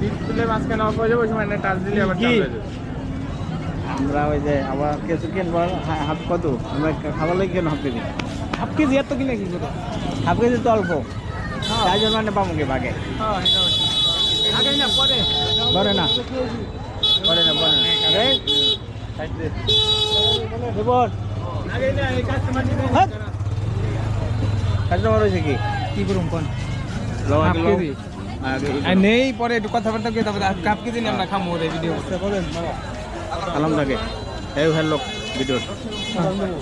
Display মাঝখানে of হয়ে যাবে ওই সময় টাচ দিলে আবার কি? চালু হয়ে যাবে। আমরা ওই যে আবার কিছু কিনবো হাফ কত? আমরা খাবার লাগে কেন হাফ কেজি? হাফ কেজি এত কিনে কি করে? হাফ কেজি তো অল্প। চার জন মানে পাবো কি ভাগে হ্যাঁ আগে না পরে। রিপোর্ট কাস্টমার হয়েছে কি? কি করুম কোন? Half KG. আর নেই পরে একটু কথাবার্তা তারপরে হাফ কেজি নিয়ে আমরা খামো এই ভিডিও আলাম থাকে এই হ্যালো ভিডিও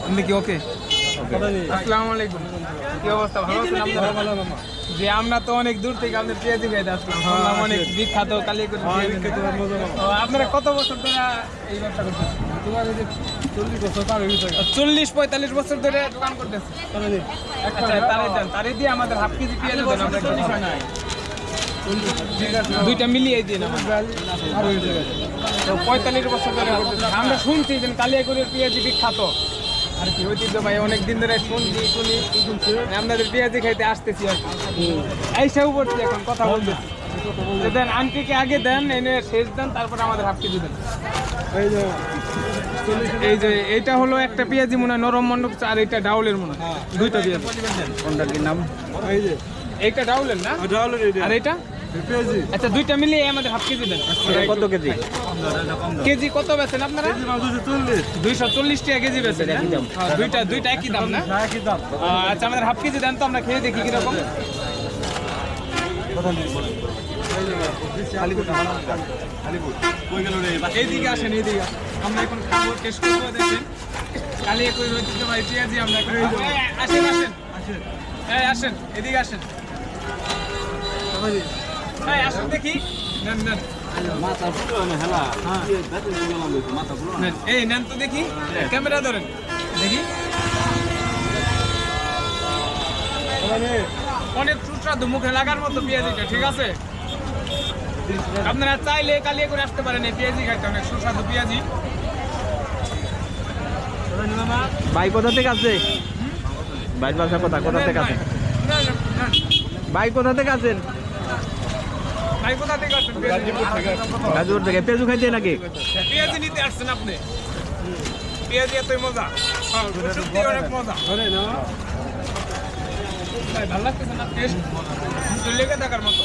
আপনি কি ওকে আসসালামু আলাইকুম। কি অবস্থা? ভালো আছেন আপনারা যে আমরা তো অনেক দূর থেকে আপনাদের পেঁয়াজি খাইতে আসলাম। অনেক বিখ্যাত কালী আপনারা কত বছর ধরে এই ব্যবসা করতেছেন? তোমার যে চল্লিশ বছর পার হয়ে চল্লিশ পঁয়তাল্লিশ বছর ধরে দোকান করতেছে আচ্ছা তারে দেন তারে দিয়ে আমাদের হাফ কেজি পেঁয়াজ দেন আমরা নাই। দুইটা মিলিয়ে দিন তো পঁয়তাল্লিশ বছর ধরে আমরা শুনছি যে কালিয়াকুড়ের পেঁয়াজি বিখ্যাত। আর কি ঐতিহ্য ভাই অনেক দিন ধরে শুনছি শুনি। আপনাদের পেঁয়াজি খাইতে আসতেছি আর কি। এইসব করছি এখন কথা বলতেছি দেন আন্টিকে আগে দেন এনে শেষ দেন তারপরে আমাদের হাফ কেজি দেন। এই যে এইটা হলো একটা পেঁয়াজি মনে হয় নরম মন্ডপ আর এটা ডাউলের মনে হয়। দুইটা পেঁয়াজি। কোনটার কি নাম? এইটা ডাউলের না? আর এটা আচ্ছা দুইটা মিলিয়ে আমাদের হাফ কেজি দেন। কত কেজি? কেজি কত বেছেন আপনারা? দুইশো চল্লিশ। টাকা কেজি দাম। হ্যাঁ, দুইটা দুইটা একই দাম না? আহ, আচ্ছা আমাদের হাফ কেজি দেন তো আমরা খেয়ে দেখি কীরকম। এইদিকে আসেন এইদিকে আমরা এখন খাব টেস্ট করব দেখেন। কালি একই ঐতিহ্য পেঁয়াজি আমরা এখন আসেন। আসেন। এই আসেন এদিকে আসেন। দেখি। এই নেন তো দেখি। ক্যামেরা ধরেন। দেখি। অনেক সুস্বাদু মুখে লাগার মতো পেঁয়াজিটা ঠিক আছে? আপনারা চাইলে কালিয়ে করে আসতে পারেন এই পেঁয়াজি খাইতে অনেক সুস্বাদু পেঁয়াজি। ভাই কোথা থেকে আছে ভাই বাসা কোথা? কোথা থেকে আছে। ভাই কোথা থেকে আছেন? ভাই কোথা থেকে আসছেন পেঁয়াজি? গাজীপুর থেকে। পেঁজু খাইতে নাকি? পেঁয়াজি নিতে আসছেন আপনি? পেঁয়াজি এতই মজা। হ্যাঁ, সত্যি অনেক মজা। ভাই, ভালো লাগতেছে না? টেস্ট লেগে থাকার মতো।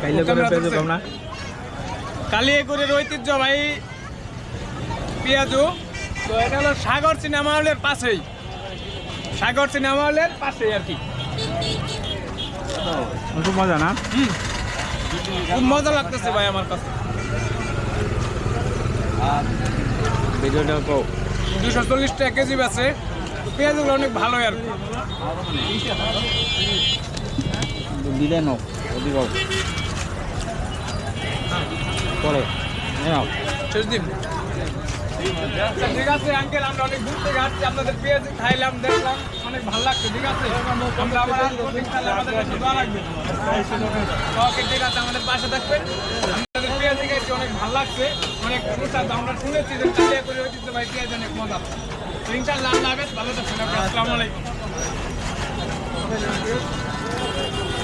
কাইলে করে পেঁজু কম না কালিয়াকুড়ের ঐতিহ্য ভাই পেঁয়াজু। তো এটা হলো সাগর সিনেমা হলের পাশেই। সাগর সিনেমা হলের পাশেই আর কি। খুব মজা না? খুব মজা লাগতেছে ভাই আমার কাছে। দুশো চল্লিশ টাকা কেজি বেছে পেঁয়াজগুলো অনেক ভালোই আর দিলে নাও ওদি গাও পরে নাও। শেষ দিন। ঠিক আছে আঙ্কেল আমরা অনেক দূর থেকে আসছি আপনাদের পেঁয়াজ খাইলাম দেখলাম অনেক ভালো লাগছে ঠিক আছে? আমরা আবার আমাদের দোয়া রাখবেন ওকে ঠিক আছে আমাদের পাশে থাকবেন। আমাদের পেঁয়াজ খাইছি অনেক ভালো লাগছে অনেক আমরা শুনেছি যে চালিয়ে করে ঐতিহ্য ভাই অনেক মজা। তো ইনশাআল্লাহ আল্লাহ হাফেজ ভালো থাকবেন। আসসালামু আলাইকুম।